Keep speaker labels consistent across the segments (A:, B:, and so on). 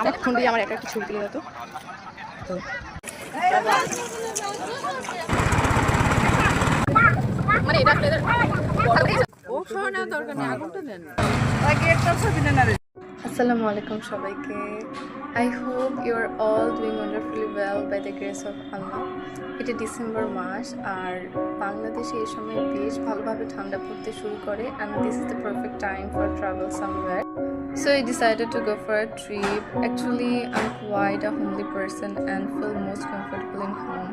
A: আমার ফোন দিয়ে আমার একটা কিছু ছবি তুলে তো। মানে এটা ও শোনা দরকার নেই আগুনটা দেন। আসসালামু আলাইকুম সবাইকে। I hope you are all doing wonderfully well by the grace of এটা ডিসেম্বর মাস আর বাংলাদেশে এই সময় বেশ ভালোভাবে ঠান্ডা পড়তে শুরু করে and this is the perfect time for travel somewhere So I decided to go for a trip. Actually, I'm quite a homely person and feel most comfortable in home.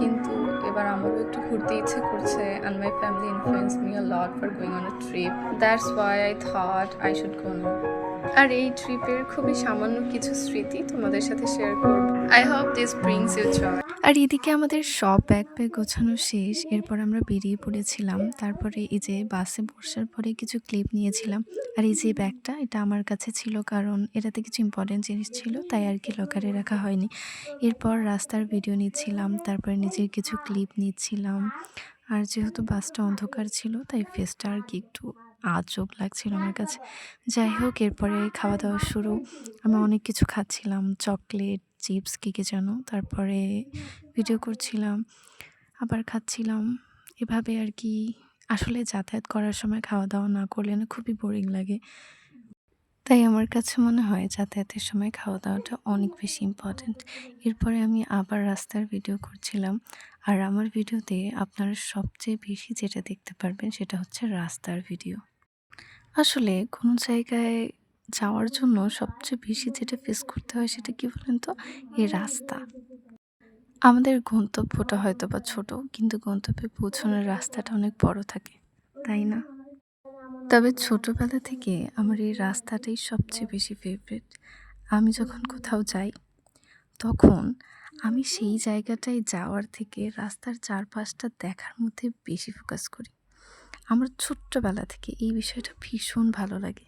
A: কিন্তু এবার আমারও একটু ঘুরতে ইচ্ছে করছে and my family influenced me a lot for going on a trip. That's why I thought I should go now. আর এই ট্রিপের খুবই সামান্য কিছু স্মৃতি তোমাদের সাথে শেয়ার করব। I hope this brings you joy আর এদিকে আমাদের সব ব্যাগ ব্যাগ গোছানো শেষ। এরপর আমরা বেরিয়ে পড়েছিলাম। তারপরে এই যে বাসে বসার পরে কিছু ক্লিপ নিয়েছিলাম। আর এই যে ব্যাগটা, এটা আমার কাছে ছিল কারণ এটাতে কিছু ইম্পর্টেন্ট জিনিস ছিল, তাই আর কি লকারে রাখা হয়নি। এরপর রাস্তার ভিডিও নিচ্ছিলাম, তারপরে নিজের কিছু ক্লিপ নিচ্ছিলাম। আর যেহেতু বাসটা অন্ধকার ছিল, তাই ফেসটা আর কি একটু আজব লাগছিল আমার কাছে। যাই হোক, এরপরে খাওয়া দাওয়া শুরু। আমি অনেক কিছু খাচ্ছিলাম, চকলেট, চিপস, কী কী যেন। তারপরে ভিডিও করছিলাম, আবার খাচ্ছিলাম। এভাবে আর কি। আসলে যাতায়াত করার সময় খাওয়া দাওয়া না করলে না খুবই বোরিং লাগে। তাই আমার কাছে মনে হয় যাতায়াতের সময় খাওয়া দাওয়াটা অনেক বেশি ইম্পর্ট্যান্ট এরপরে আমি আবার রাস্তার ভিডিও করছিলাম। আর আমার ভিডিওতে আপনারা সবচেয়ে বেশি যেটা দেখতে পারবেন সেটা হচ্ছে রাস্তার ভিডিও আসলে কোনো জায়গায় যাওয়ার জন্য সবচেয়ে বেশি যেটা ফেস করতে হয় সেটা কি বলেন তো? এই রাস্তা। আমাদের গন্তব্যটা হয়তো বা ছোটো, কিন্তু গন্তব্যে পৌঁছানোর রাস্তাটা অনেক বড় থাকে, তাই না? তবে ছোটোবেলা থেকে আমার এই রাস্তাটাই সবচেয়ে বেশি ফেভারিট আমি যখন কোথাও যাই, তখন আমি সেই জায়গাটায় যাওয়ার থেকে রাস্তার চারপাশটা দেখার মধ্যে বেশি ফোকাস করি। আমার ছোট্টবেলা থেকে এই বিষয়টা ভীষণ ভালো লাগে।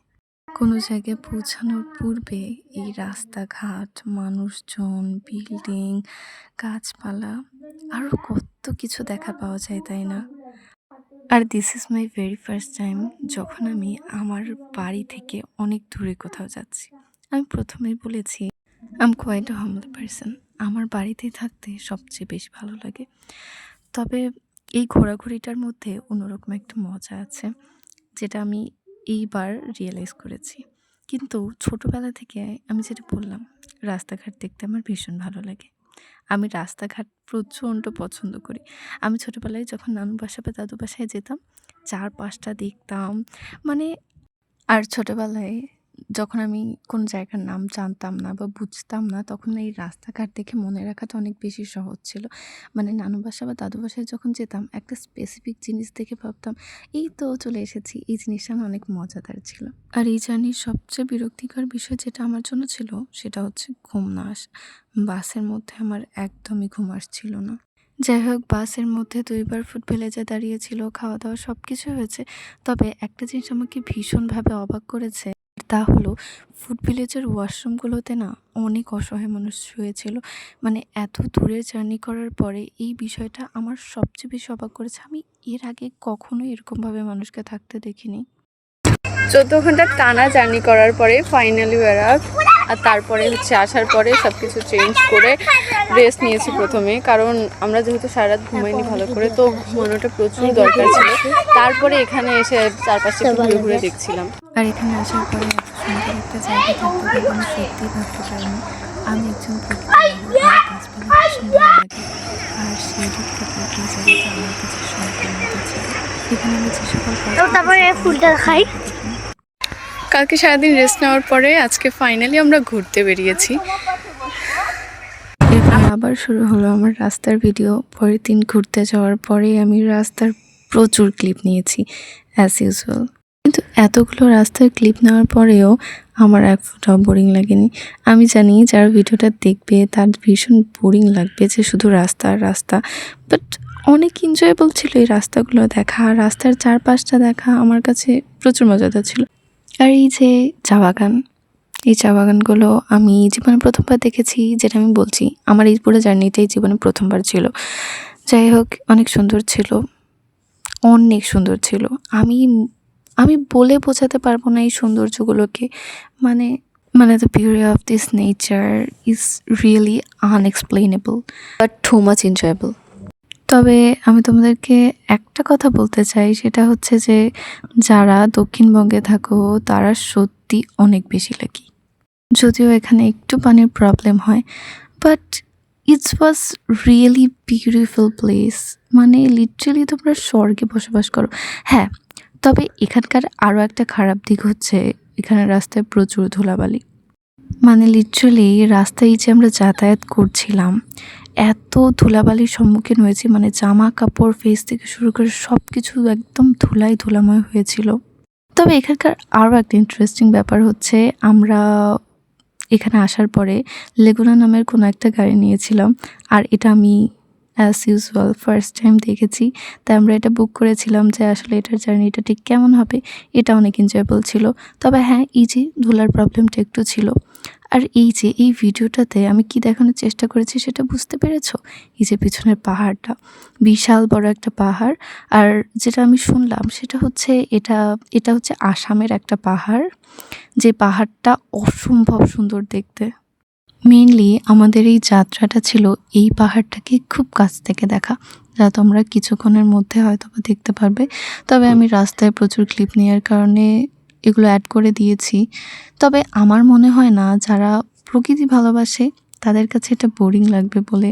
A: কোনো জায়গায় পৌঁছানোর পূর্বে এই রাস্তাঘাট, মানুষজন বিল্ডিং গাছপালা আরও কত কিছু দেখা পাওয়া যায়, তাই না? আর this is my very first time যখন আমি আমার বাড়ি থেকে অনেক দূরে কোথাও যাচ্ছি। আমি প্রথমেই বলেছি আম কোয়াইট হামল পার্সন আমার বাড়িতেই থাকতে সবচেয়ে বেশি ভালো লাগে। তবে এই ঘোরাঘুরিটার মধ্যে অন্যরকম একটা মজা আছে, যেটা আমি এইবার রিয়েলাইজ করেছি। কিন্তু ছোটোবেলা থেকে আমি যেটা বললাম, রাস্তাঘাট দেখতে আমার ভীষণ ভালো লাগে। আমি রাস্তাঘাট প্রচণ্ড পছন্দ করি। আমি ছোটোবেলায় যখন নানু বাসা বা দাদু বাসায় যেতাম, চারপাশটা দেখতাম মানে আর ছোটোবেলায় যখন আমি কোনো জায়গার নাম জানতাম না বা বুঝতাম না, তখন এই রাস্তাঘাট দেখে মনে রাখাটা অনেক বেশি সহজ ছিল। মানে নানু বাসা বা দাদু বাসায় যখন যেতাম, একটা স্পেসিফিক জিনিস দেখে ভাবতাম, এই তো চলে এসেছি। এই জিনিসটা অনেক মজাদার ছিল। আর এই জার্নির সবচেয়ে বিরক্তিকর বিষয় যেটা আমার জন্য ছিল, সেটা হচ্ছে ঘুম না আসা। বাসের মধ্যে আমার একদমই ঘুম আসছিল না। যাই হোক, বাসের মধ্যে দুইবার ফুড ভিলেজে দাঁড়িয়েছিল, খাওয়া দাওয়া সব কিছু হয়েছে। তবে একটা জিনিস আমাকে ভীষণভাবে অবাক করেছে তা হলো ফুড ভিলেজের ওয়াশরুমগুলোতে না অনেক অসহায় মানুষ শুয়েছিল। মানে এত দূরে জার্নি করার পরে এই বিষয়টা আমার সবচেয়ে বেশি অবাক করেছে। আমি এর আগে কখনোই এরকমভাবে মানুষকে থাকতে দেখিনি। চোদ্দ ঘণ্টা টানা জার্নি করার পরে ফাইনালি বেরা আর তারপরে হচ্ছে আসার পরে সব কিছু চেঞ্জ করে রেস্ট নিয়েছি প্রথমে। কারণ আমরা যেহেতু সারা রাত ঘুমাইনি ভালো করে, তো ঘুমানোটা প্রচুর দরকার ছিল। তারপরে এখানে এসে চারপাশে ঘুরে ঘুরে দেখছিলাম। আর এখানে আসার পরে এত সুন্দর একটা জায়গা থাকতে দেখে আমি সত্যিই ভাবতে পারিনি। আমি একজন আর সেই দিক থেকে এই জায়গাটা আমার কাছে ছিল। এখানে আমি যে সকল
B: তারপরে ফুলটা খাই
A: কালকে সারাদিন রেস্ট নেওয়ার পরে আজকে ফাইনালি আমরা ঘুরতে বেরিয়েছি। আবার শুরু হলো আমার রাস্তার ভিডিও পরের দিন ঘুরতে যাওয়ার পরে আমি রাস্তার প্রচুর ক্লিপ নিয়েছি অ্যাজ ইউজুয়াল কিন্তু এতগুলো রাস্তার ক্লিপ নেওয়ার পরেও আমার এক ফোটাও বোরিং লাগেনি। আমি জানি যারা ভিডিওটা দেখবে তার ভীষণ বোরিং লাগবে যে শুধু রাস্তা রাস্তা। বাট অনেক এনজয়েবল ছিল এই রাস্তাগুলো দেখা। রাস্তার চারপাশটা দেখা আমার কাছে প্রচুর মজাদার ছিল। আর এই যে চা বাগান, এই চা বাগানগুলো আমি জীবনে প্রথমবার দেখেছি, যেটা আমি বলছি, আমার এই পুরো জার্নিটাই জীবনে প্রথমবার ছিল। যাই হোক, অনেক সুন্দর ছিল। অনেক সুন্দর ছিল। আমি আমি বলে বোঝাতে পারব না এই সৌন্দর্যগুলোকে। মানে মানে the beauty of this nature is really unexplainable but too much enjoyable তবে আমি তোমাদেরকে একটা কথা বলতে চাই, সেটা হচ্ছে যে যারা দক্ষিণবঙ্গে থাকো, তারা সত্যি অনেক বেশি লাকি যদিও এখানে একটু পানির প্রবলেম হয় but it's was really beautiful place মানে লিটারেলি তোমরা স্বর্গে বসবাস করো। হ্যাঁ তবে এখানকার আরও একটা খারাপ দিক হচ্ছে, এখানে রাস্তায় প্রচুর ধুলাবালি। মানে লিটারালি রাস্তায় যে আমরা যাতায়াত করছিলাম, এত ধুলাবালির সম্মুখীন হয়েছি মানে জামা কাপড় ফেস থেকে শুরু করে সব কিছু একদম ধুলাই ধুলাময় হয়েছিল। তবে এখানকার আরও একটা ইন্টারেস্টিং ব্যাপার হচ্ছে, আমরা এখানে আসার পরে লেগুনা নামের কোনো একটা গাড়ি নিয়েছিলাম, আর এটা আমি অ্যাজ ইউজুয়াল ফার্স্ট টাইম দেখেছি। তাই আমরা এটা বুক করেছিলাম যে আসলে এটার জার্নিটা ঠিক কেমন হবে, এটা অনেক এনজয়েবল ছিল। তবে হ্যাঁ এই যে ধুলার প্রবলেমটা একটু ছিল। আর এই যে এই ভিডিওটাতে আমি কি দেখানোর চেষ্টা করেছি সেটা বুঝতে পেরেছ? এই যে পিছনের পাহাড়টা, বিশাল বড় একটা পাহাড়। আর যেটা আমি শুনলাম সেটা হচ্ছে এটা এটা হচ্ছে আসামের একটা পাহাড়। যে পাহাড়টা অসম্ভব সুন্দর দেখতে। মেইনলি আমাদের এই যাত্রাটা ছিল এই পাহাড়টাকে খুব কাছ থেকে দেখা, যা তোমরা কিছুক্ষণের মধ্যে হয়তো বা দেখতে পারবে। তবে আমি রাস্তায় প্রচুর ক্লিপ নেওয়ার কারণে এগুলো অ্যাড করে দিয়েছি। তবে আমার মনে হয় না, যারা প্রকৃতি ভালোবাসে, তাদের কাছে এটা বোরিং লাগবে বলে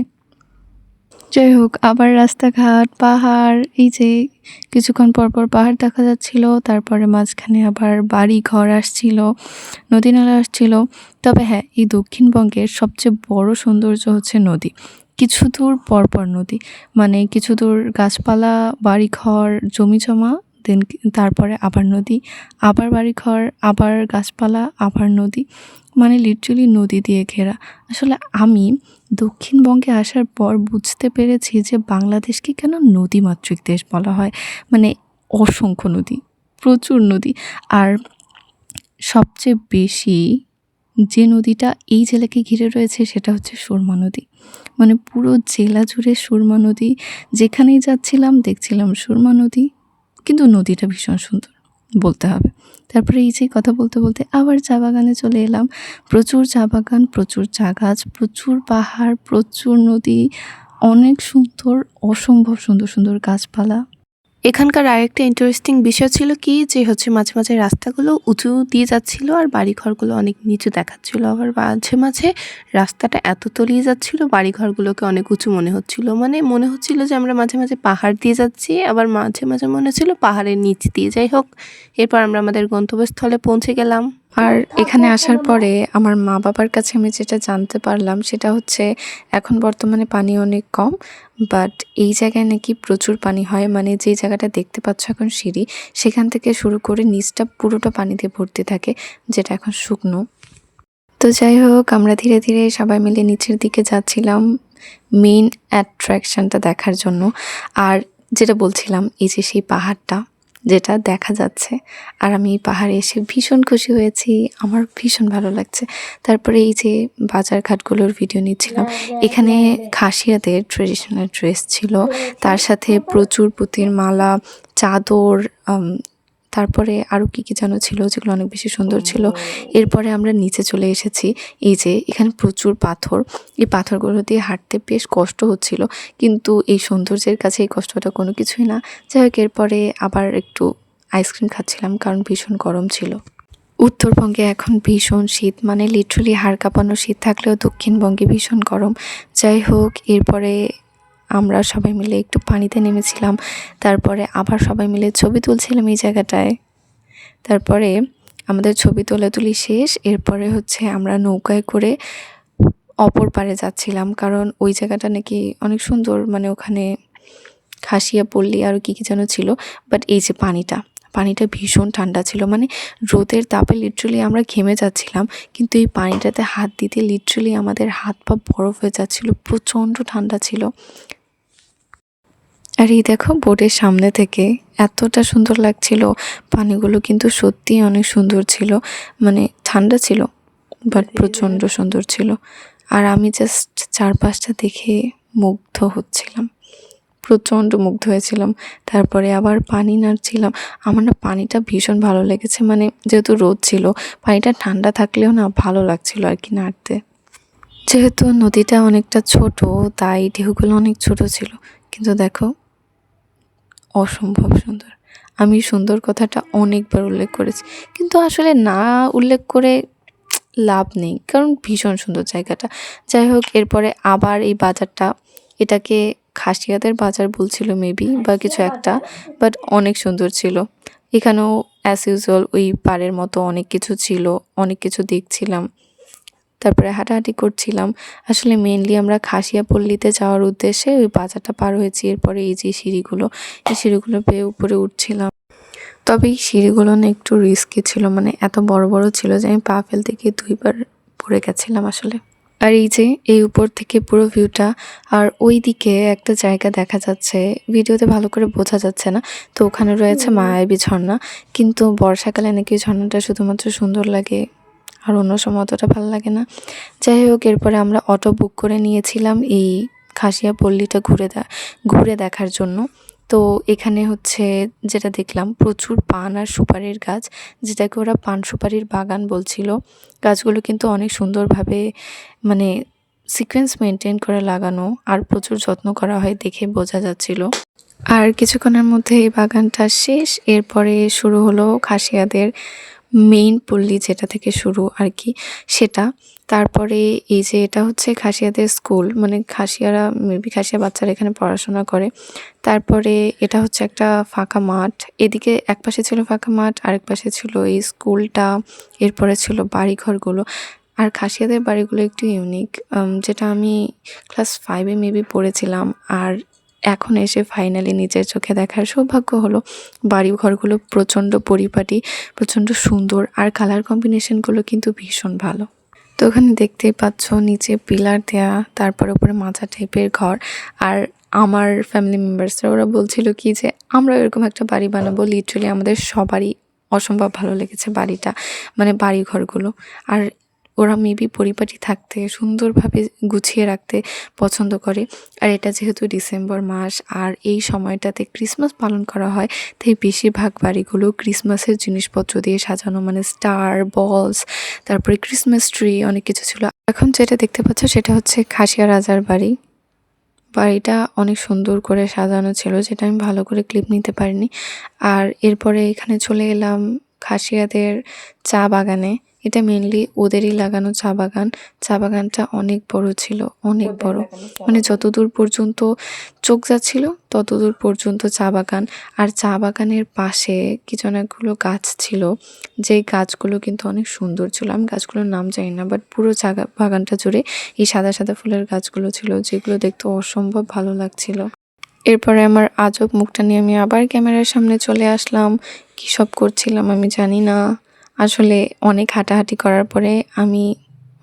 A: যাই হোক, আবার রাস্তাঘাট, পাহাড়, এই যে কিছুক্ষণ পরপর পর পাহাড় দেখা যাচ্ছিল, তারপরে মাঝখানে আবার বাড়ি ঘর আসছিল নদী নালা আসছিল। তবে হ্যাঁ এই দক্ষিণবঙ্গের সবচেয়ে বড় সৌন্দর্য হচ্ছে নদী। কিছু দূর পরপর নদী। মানে কিছু দূর গাছপালা, বাড়িঘর, জমি জমা দেন তারপরে আবার নদী, আবার বাড়িঘর, আবার গাছপালা, আবার নদী মানে লিটারালি নদী দিয়ে ঘেরা। আসলে আমি দক্ষিণবঙ্গে আসার পর বুঝতে পেরেছি যে বাংলাদেশকে কেন নদীমাতৃক দেশ বলা হয়। মানে অসংখ্য নদী, প্রচুর নদী। আর সবচেয়ে বেশি যে নদীটা এই জেলাকে ঘিরে রয়েছে সেটা হচ্ছে সুরমা নদী। মানে পুরো জেলা জুড়ে সুরমা নদী। যেখানেই যাচ্ছিলাম দেখছিলাম সুরমা নদী। কিন্তু নদীটা ভীষণ সুন্দর, বলতে হবে। তারপরে এই যে কথা বলতে বলতে আবার চা বাগানে চলে এলাম। প্রচুর চা বাগান, প্রচুর চা গাছ, প্রচুর পাহাড়, প্রচুর নদী, অনেক সুন্দর, অসম্ভব সুন্দর সুন্দর গাছপালা।
C: এখানকার আরেকটা ইন্টারেস্টিং বিষয় ছিল কি? যে হচ্ছে মাঝে মাঝে রাস্তাগুলো উঁচু দিয়ে যাচ্ছিল আর বাড়িঘরগুলো অনেক নিচু দেখাচ্ছিল। আবার মাঝে মাঝে রাস্তাটা এত তলিয়ে যাচ্ছিল, বাড়িঘরগুলোকে অনেক উঁচু মনে হচ্ছিল। মানে মনে হচ্ছিল যে আমরা মাঝে মাঝে পাহাড় দিয়ে যাচ্ছি, আবার মাঝে মাঝে মনে হচ্ছিল পাহাড়ের নিচ দিয়ে। যাই হোক, এরপর আমরা আমাদের গন্তব্যস্থলে পৌঁছে গেলাম।
A: আর এখানে আসার পরে আমার মা বাবার কাছে আমি যেটা জানতে পারলাম সেটা হচ্ছে এখন বর্তমানে পানি অনেক কম বাট এই জায়গায় নাকি প্রচুর পানি হয়। মানে যে জায়গাটা দেখতে পাচ্ছ এখন সিঁড়ি, সেখান থেকে শুরু করে নিচটা পুরোটা পানি দিয়ে ভর্তি থাকে, যেটা এখন শুকনো। তো যাই হোক, আমরা ধীরে ধীরে সবাই মিলে নিচের দিকে যাচ্ছিলাম মেইন অ্যাট্রাকশনটা দেখার জন্য। আর যেটা বলছিলাম, এই যে সেই পাহাড়টা যেটা দেখা যাচ্ছে। আর আমি পাহাড়ে এসে ভীষণ খুশি হয়েছি। আমার ভীষণ ভালো লাগছে। তারপরে এই যে বাজার ঘাটগুলোর ভিডিও নিচ্ছিলাম, এখানে খাসিয়াদের ট্রেডিশনাল ড্রেস ছিল। তার সাথে প্রচুর পুঁতির মালা, চাদর তারপরে আরও কী কী যেন ছিল যেগুলো অনেক বেশি সুন্দর ছিল। এরপরে আমরা নিচে চলে এসেছি। এই যে এখানে প্রচুর পাথর। এই পাথরগুলো দিয়ে হাঁটতে বেশ কষ্ট হচ্ছিল। কিন্তু এই সৌন্দর্যের কাছে এই কষ্টটা কোনো কিছুই না। যাই হোক, এরপরে আবার একটু আইসক্রিম খাচ্ছিলাম কারণ ভীষণ গরম ছিল। উত্তরবঙ্গে এখন ভীষণ শীত। মানে লিটারালি হাড় কাঁপানো শীত থাকলেও দক্ষিণবঙ্গে ভীষণ গরম। যাই হোক, এরপরে আমরা সবাই মিলে একটু পানিতে নেমেছিলাম। তারপরে আবার সবাই মিলে ছবি তুলছিলাম এই জায়গাটায়। তারপরে আমাদের ছবি তোলাতুলি শেষ। এরপরে হচ্ছে আমরা নৌকায় করে অপর পারে যাচ্ছিলাম। কারণ ওই জায়গাটা নাকি অনেক সুন্দর মানে ওখানে খাসিয়া, পল্লী আরও কী কী যেন ছিল। বাট এই যে পানিটা পানিটা ভীষণ ঠান্ডা ছিল। মানে রোদের তাপে লিটারালি আমরা ঘেমে যাচ্ছিলাম। কিন্তু এই পানিটাতে হাত দিতে লিটারালি আমাদের হাত পা বরফ হয়ে যাচ্ছিল। প্রচণ্ড ঠান্ডা ছিল। আর এই দেখো বোটের সামনে থেকে এতটা সুন্দর লাগছিল। পানিগুলো কিন্তু সত্যিই অনেক সুন্দর ছিল। মানে ঠান্ডা ছিল বাট প্রচণ্ড সুন্দর ছিল। আর আমি জাস্ট চারপাশটা দেখে মুগ্ধ হচ্ছিলাম। প্রচণ্ড মুগ্ধ হয়েছিলাম। তারপরে আবার পানি নাড়ছিলাম। আমার না পানিটা ভীষণ ভালো লেগেছে। মানে যেহেতু রোদ ছিল পানিটা ঠান্ডা থাকলেও না ভালো লাগছিল আর কি নাড়তে। যেহেতু নদীটা অনেকটা ছোট তাই ঢেউগুলো অনেক ছোট ছিল। কিন্তু দেখো অসম্ভব সুন্দর। আমি সুন্দর কথাটা অনেকবার উল্লেখ করেছি। কিন্তু আসলে না উল্লেখ করে লাভ নেই কারণ ভীষণ সুন্দর জায়গাটা। যাই হোক এরপরে আবার এই বাজারটা এটাকে খাসিয়াদের বাজার বলছিল মেবি বা কিছু একটা বাট অনেক সুন্দর ছিল। এখানেও অ্যাজ ইউজুয়াল ওই পাড়ের মতো অনেক কিছু ছিল অনেক কিছু দেখছিলাম। তারপরে হাঁটাহাঁটি করছিলাম। আসলে মেনলি আমরা খাসিয়া পল্লীতে যাওয়ার উদ্দেশ্যে ওই বাজারটা পার হয়েছি। এরপরে এই যে সিঁড়িগুলো এই সিঁড়িগুলো পেয়ে উপরে উঠছিলাম। তবে এই সিঁড়িগুলো না একটু রিস্কি ছিল মানে এত বড় বড় ছিল যে আমি পা ফেলতে গিয়ে দুইবার পড়ে গেছিলাম আসলে। আর এই যে এই উপর থেকে পুরো ভিউটা আর ওই দিকে একটা জায়গা দেখা যাচ্ছে ভিডিওতে ভালো করে বোঝা যাচ্ছে না। তো ওখানে রয়েছে মায়াবী ঝর্ণা কিন্তু বর্ষাকালে নাকি ঝর্ণাটা শুধুমাত্র সুন্দর লাগে। আর অন্য সময় অতটা ভালো লাগে না। যাই হোক, এরপরে আমরা অটো বুক করে নিয়েছিলাম এই খাসিয়া পল্লীটা ঘুরে ঘুরে দেখার জন্য। তো এখানে হচ্ছে যেটা দেখলাম, প্রচুর পান আর সুপারির গাছ, যেটাকে ওরা পান সুপারির বাগান বলছিল। গাছগুলো কিন্তু অনেক সুন্দরভাবে মানে সিকোয়েন্স মেনটেন করে লাগানো আর প্রচুর যত্ন করা হয় দেখে বোঝা যাচ্ছিল। আর কিছুক্ষণের মধ্যে এই বাগানটা শেষ, এরপরে শুরু হলো খাসিয়াদের মেইন পল্লী যেটা থেকে শুরু আর কি, সেটা। তারপরে এই যে এটা হচ্ছে খাসিয়াদের স্কুল মানে খাসিয়ারা মেবি খাসিয়া বাচ্চারা এখানে পড়াশোনা করে। তারপরে এটা হচ্ছে একটা ফাঁকা মাঠ। এদিকে এক পাশে ছিল ফাঁকা মাঠ, আরেক পাশে ছিল এই স্কুলটা এরপরে ছিল বাড়িঘরগুলো। আর খাসিয়াদের বাড়িগুলো একটু ইউনিক যেটা আমি ক্লাস ফাইভে মেবি পড়েছিলাম। আর এখন এসে ফাইনালি নিজের চোখে দেখার সৌভাগ্য হলো বাড়ি ঘরগুলো প্রচণ্ড পরিপাটি, প্রচণ্ড সুন্দর আর কালার কম্বিনেশনগুলো কিন্তু ভীষণ ভালো। তো ওখানে দেখতেই পাচ্ছ নিচে পিলার দেয়া, তারপর উপরে মাথা টাইপের ঘর আর আমার ফ্যামিলি মেম্বার্সরা ওরা বলছিল কি যে, আমরা এরকম একটা বাড়ি বানাবো লিটারালি আমাদের সবারই অসম্ভব ভালো লেগেছে বাড়িটা মানে বাড়ি ঘরগুলো। আর ওরা মেবি পরিপাটি থাকতে, সুন্দরভাবে গুছিয়ে রাখতে পছন্দ করে। আর এটা যেহেতু ডিসেম্বর মাস, আর এই সময়টাতে ক্রিসমাস পালন করা হয়, তাই বেশিরভাগ বাড়িগুলো ক্রিসমাসের জিনিসপত্র দিয়ে সাজানো মানে স্টার, বলস, তারপরে ক্রিসমাস ট্রি, অনেক কিছু ছিল। এখন যেটা দেখতে পাচ্ছ সেটা হচ্ছে খাসিয়া রাজার বাড়ি। বাড়িটা অনেক সুন্দর করে সাজানো ছিল, যেটা আমি ভালো করে ক্লিপ নিতে পারিনি। আর এরপরে এখানে চলে এলাম খাসিয়াদের চা বাগানে। এটা মেনলি ওদেরই লাগানো চা বাগান। চা বাগানটা অনেক বড় ছিল অনেক বড়। মানে যতদূর পর্যন্ত চোখ যাচ্ছিল ততদূর পর্যন্ত চা বাগান। আর চা বাগানের পাশে কিছু অনেকগুলো গাছ ছিল যেই গাছগুলো কিন্তু অনেক সুন্দর ছিল। আমি গাছগুলোর নাম জানি না বাট পুরো চা বাগানটা জুড়ে এই সাদা সাদা ফুলের গাছগুলো ছিল যেগুলো দেখতে অসম্ভব ভালো লাগছিল। এরপরে আমার আজব মুখটা নিয়ে আমি আবার ক্যামেরার সামনে চলে আসলাম। কী সব করছিলাম আমি জানি না। আসলে অনেক হাঁটাহাঁটি করার পরে আমি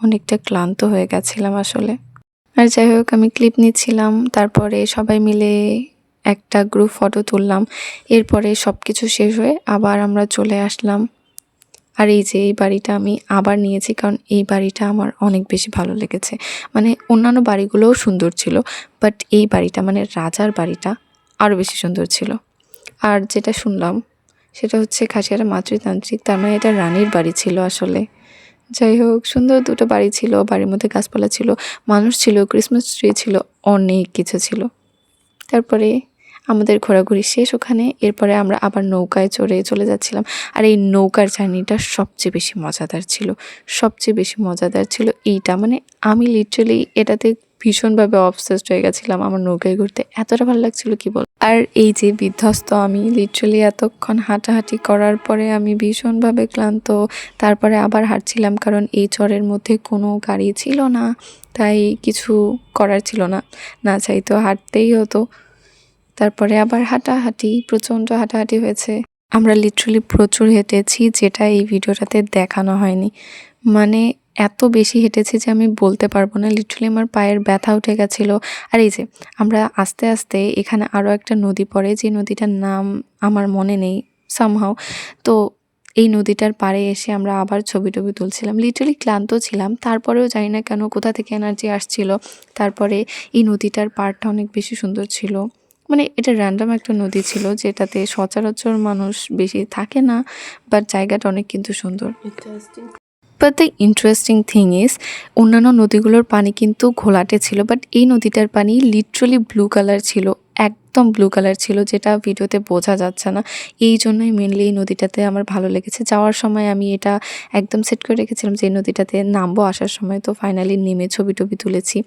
A: অনেকটা ক্লান্ত হয়ে গেছিলাম আসলে। আর যাই হোক, আমি ক্লিপ নিচ্ছিলাম, তারপরে সবাই মিলে একটা গ্রুপ ফটো তুললাম। এরপরে সব কিছু শেষ হয়ে আবার আমরা চলে আসলাম। আর এই যে এই বাড়িটা আমি আবার নিয়েছি, কারণ এই বাড়িটা আমার অনেক বেশি ভালো লেগেছে। মানে অন্যান্য বাড়িগুলোও সুন্দর ছিল বাট এই বাড়িটা মানে রাজার বাড়িটা আরও বেশি সুন্দর ছিল। আর যেটা শুনলাম সেটা হচ্ছে খাসিয়ারা মাতৃতান্ত্রিক, তার মানে এটা রানীর বাড়ি ছিল আসলে। যাই হোক, সুন্দর দুটো বাড়ি ছিল, বাড়ির মধ্যে গাছপালা ছিল, মানুষ ছিল ক্রিসমাস ট্রি ছিল, অনেক কিছু ছিল। তারপরে আমাদের ঘোরাঘুরি শেষ ওখানে, এরপরে আমরা আবার নৌকায় চড়ে চলে যাচ্ছিলাম। আর এই নৌকার জার্নিটা সবচেয়ে বেশি মজাদার ছিল, সবচেয়ে বেশি মজাদার ছিল এইটা। মানে আমি লিটারালি এটাতে ভীষণভাবে অবসেসড হয়ে গেছিলাম আমার নৌকায় ঘুরতে। এতটা ভালো লাগছিল, কি বল? আর এই যে বিধ্বস্ত আমি লিটারালি এতক্ষণ হাঁটাহাঁটি করার পরে আমি ভীষণভাবে ক্লান্ত, তারপরে আবার হাঁটছিলাম কারণ এই চরের মধ্যে কোনো গাড়ি ছিল না, তাই কিছু করার ছিল না। না চাইতো হাঁটতেই হতো। তারপরে আবার হাঁটাহাঁটি, প্রচণ্ড হাঁটাহাঁটি হয়েছে। আমরা লিটারালি প্রচুর হেঁটেছি, যেটা এই ভিডিওটাতে দেখানো হয়নি। মানে এত বেশি হেঁটেছি যে আমি বলতে পারব না। লিটারালি আমার পায়ের ব্যথা উঠে গেছিল। আর এই যে, আমরা আস্তে আস্তে এখানে আরও একটা নদী পড়ে, যে নদীটার নাম আমার মনে নেই সামহাও তো এই নদীটার পাড়ে এসে আমরা আবার ছবি টবি তুলছিলাম। লিটারালি ক্লান্ত ছিলাম। তারপরেও জানি না কেন কোথা থেকে এনার্জি আসছিল। তারপরে এই নদীটার পাড়টা অনেক বেশি সুন্দর ছিল। মানে এটা র্যান্ডম একটা নদী ছিল, যেটাতে সচরাচর মানুষ বেশি থাকে না বাট জায়গাটা অনেক কিন্তু সুন্দর। But the interesting thing is অন্যান্য নদীগুলোর পানি কিন্তু ঘোলাটে ছিল বাট এই নদীটার পানি লিটারালি ব্লু কালার ছিল, একদম ব্লু কালার ছিল, যেটা ভিডিওতে বোঝা যাচ্ছে না। এই জন্যই মেনলি এই নদীটাতে আমার ভালো লেগেছে। যাওয়ার সময় আমি এটা একদম সেট করে রেখেছিলাম যে, এই নদীটাতে নামবো আসার সময়, তো ফাইনালি নেমে ছবি টবি তুলেছি।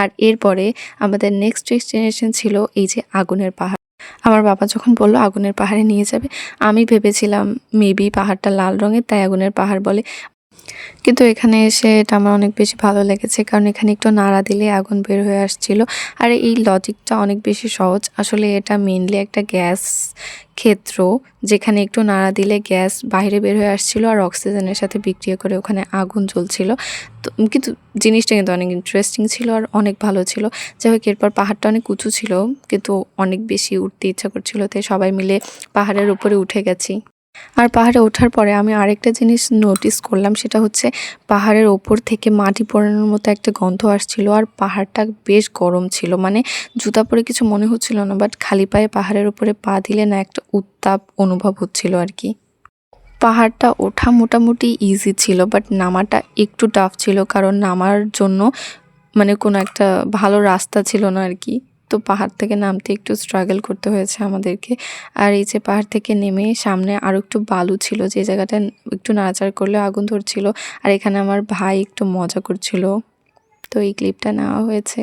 A: আর এরপরে আমাদের নেক্সট ডেস্টিনেশন ছিল এই যে আগুনের পাহাড়। আমার বাবা যখন বলল, আগুনের পাহাড়ে নিয়ে যাবে, আমি ভেবেছিলাম মেবি পাহাড়টা লাল রঙের, তাই আগুনের পাহাড় বলে। কিন্তু এখানে এসে এটা আমার অনেক বেশি ভালো লেগেছে, কারণ এখানে একটু নাড়া দিলে আগুন বের হয়ে আসছিল। আর এই লজিকটা অনেক বেশি সহজ। আসলে এটা মেনলি একটা গ্যাস ক্ষেত্র, যেখানে একটু নাড়া দিলে গ্যাস বাইরে বের হয়ে আসছিল আর অক্সিজেনের সাথে বিক্রিয়া করে ওখানে আগুন জ্বলছিল। তো কিন্তু জিনিসটা কিন্তু অনেক ইন্টারেস্টিং ছিল আর অনেক ভালো ছিল। যাই হোক, এরপর পাহাড়টা অনেক উঁচু ছিল, কিন্তু অনেক বেশি উঠতে ইচ্ছা করছিল, তাই সবাই মিলে পাহাড়ের উপরে উঠে গেছি। আর পাহাড়ে ওঠার পরে আমি আরেকটা জিনিস নোটিস করলাম, সেটা হচ্ছে পাহাড়ের ওপর থেকে মাটি পড়ানোর মতো একটা গন্ধ আসছিল আর পাহাড়টা বেশ গরম ছিল। মানে জুতা পরে কিছু মনে হচ্ছিল না বাট খালি পায়ে পাহাড়ের উপরে পা দিলে না একটা উত্তাপ অনুভব হচ্ছিল আর কি। পাহাড়টা ওঠা মোটামুটি ইজি ছিল বাট নামাটা একটু টাফ ছিল, কারণ নামার জন্য মানে কোনো একটা ভালো রাস্তা ছিল না আর কি। তো পাহাড় থেকে নামতে একটু স্ট্রাগল করতে হয়েছে আমাদেরকে। আর এই যে পাহাড় থেকে নেমে সামনে আরও একটু বালু ছিল যে জায়গাটা একটু নাড়াচাড়া করলে আগুন ধরছিল। আর এখানে আমার ভাই একটু মজা করছিল। তো এই ক্লিপটা নেওয়া হয়েছে।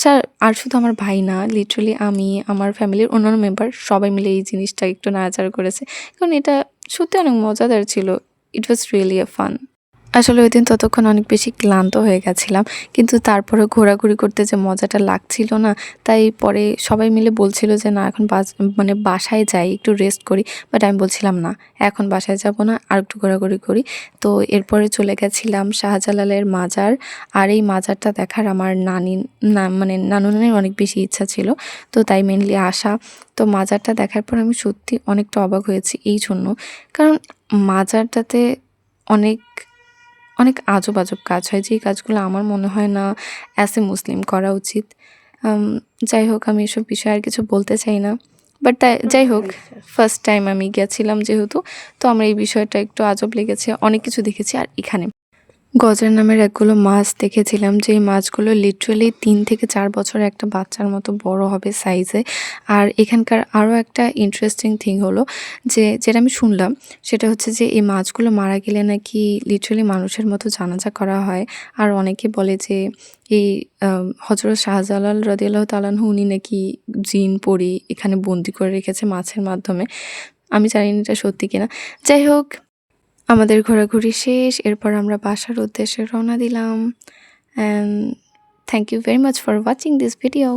A: স্যার আর শুধু আমার ভাই না লিটারালি আমি আমার ফ্যামিলির অন্যান্য মেম্বার সবাই মিলে এই জিনিসটা একটু নাড়াচাড়া করেছে। কারণ এটা সত্যি অনেক মজাদার ছিল। ইট ওয়াজ রিয়েলি এ ফান আসলে ওই দিন ততক্ষণ অনেক বেশি ক্লান্ত হয়ে গেছিলাম। কিন্তু তারপরে ঘোরাঘুরি করতে যে মজাটা লাগছিল না, তাই পরে সবাই মিলে বলছিল যে, না, এখন বাস মানে বাসায় যাই, একটু রেস্ট করি। বাট আমি বলছিলাম, না, এখন বাসায় যাব না, আর একটু ঘোরাঘুরি করি। তো এরপরে চলে গেছিলাম শাহজালালের মাজার। আর এই মাজারটা দেখার আমার নানি, না মানে নানু নানির অনেক বেশি ইচ্ছা ছিল, তো তাই মেনলি আসা। তো মাজারটা দেখার পর আমি সত্যি অনেকটা অবাক হয়েছি এই জন্য। কারণ মাজারটাতে অনেক অনেক আজব আজব কাজ হয় যেই কাজগুলো আমার মনে হয় না অ্যাজ এ মুসলিম করা উচিত। যাই হোক আমি এসব বিষয়ে আর কিছু বলতে চাই না। বাট যাই হোক ফার্স্ট টাইম আমি গেছিলাম যেহেতু তো আমার এই বিষয়টা একটু আজব লেগেছে অনেক কিছু দেখেছি আর এখানে। গজার নামের একগুলো মাছ দেখেছিলাম যে মাছগুলো লিটারালি তিন থেকে চার বছর একটা বাচ্চার মতো বড় হবে সাইজে আর এখানকার আরও একটা ইন্টারেস্টিং থিং হলো যে, যেটা আমি শুনলাম, সেটা হচ্ছে যে, এই মাছগুলো মারা গেলে নাকি লিটারালি মানুষের মতো জানাজা করা হয়। আর অনেকে বলে যে, এই হজরত শাহজালাল রদিয়াল্লাহ তালানহু উনি নাকি জিন, পরি এখানে বন্দি করে রেখেছে মাছের মাধ্যমে। আমি জানি না এটা সত্যি কিনা। যাই হোক আমাদের ঘোরাঘুরি শেষ, এরপর আমরা বাসার উদ্দেশ্যে রওনা দিলাম। And thank you very much for watching this video